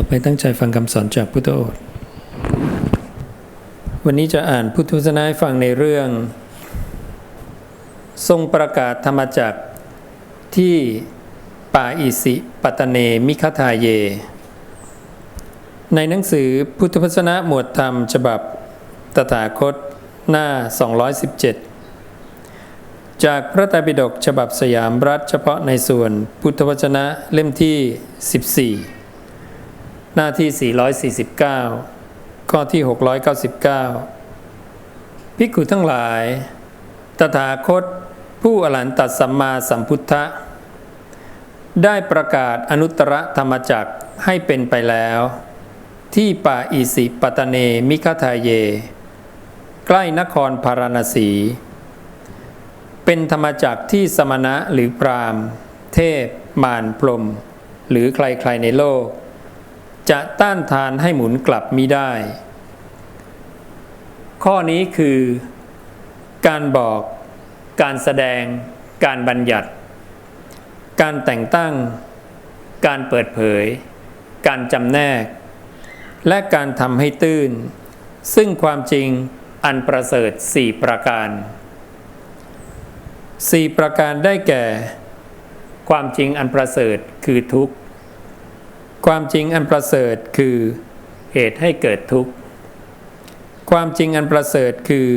ต่อไปตั้งใจฟังคำสอนจากพุทธโอษฐ์วันนี้จะอ่านพุทธวจนะให้ฟังในเรื่อง ทรงประกาศธรรมจักรที่ป่าอิสิปตเนมิคทาเย ในหนังสือพุทธพจนะหมวดธรรมฉบับตถาคตหน้า 217 จากพระไตรปิฎกฉบับสยามรัฐเฉพาะในส่วนพุทธวจนะเล่มที่ 14 หน้าที่ 449 ข้อที่ 699 ภิกขุทั้งหลาย ตถาคตผู้อรหันตสัมมาสัมพุทธะ ได้ประกาศอนุตตรธรรมจักให้เป็นไปแล้ว ที่ป่าอิสิปตเนมิคทาเย ใกล้นครพาราณสี เป็นธรรมจักที่สมณะหรือพรามเทพ มารพรม หรือใครๆในโลก จะต้านทานให้หมุนกลับมิได้ ข้อนี้คือ การบอก การแสดง การบัญญัติ การแต่งตั้ง การเปิดเผย การจำแนก และการทำให้ตื้น ซึ่งความจริงอันประเสริฐสี่ประการสี่ประการได้แก่ ความจริงอันประเสริฐคือทุกข์ ความจริงอันประเสริฐคือเหตุให้เกิดทุกข์ ความจริงอันประเสริฐคือ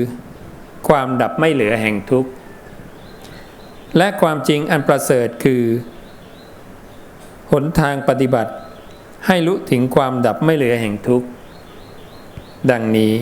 ความดับไม่เหลือแห่งทุกข์ และความจริงอันประเสริฐคือ หนทางปฏิบัติให้ลุถึงความดับไม่เหลือแห่งทุกข์ ดังนี้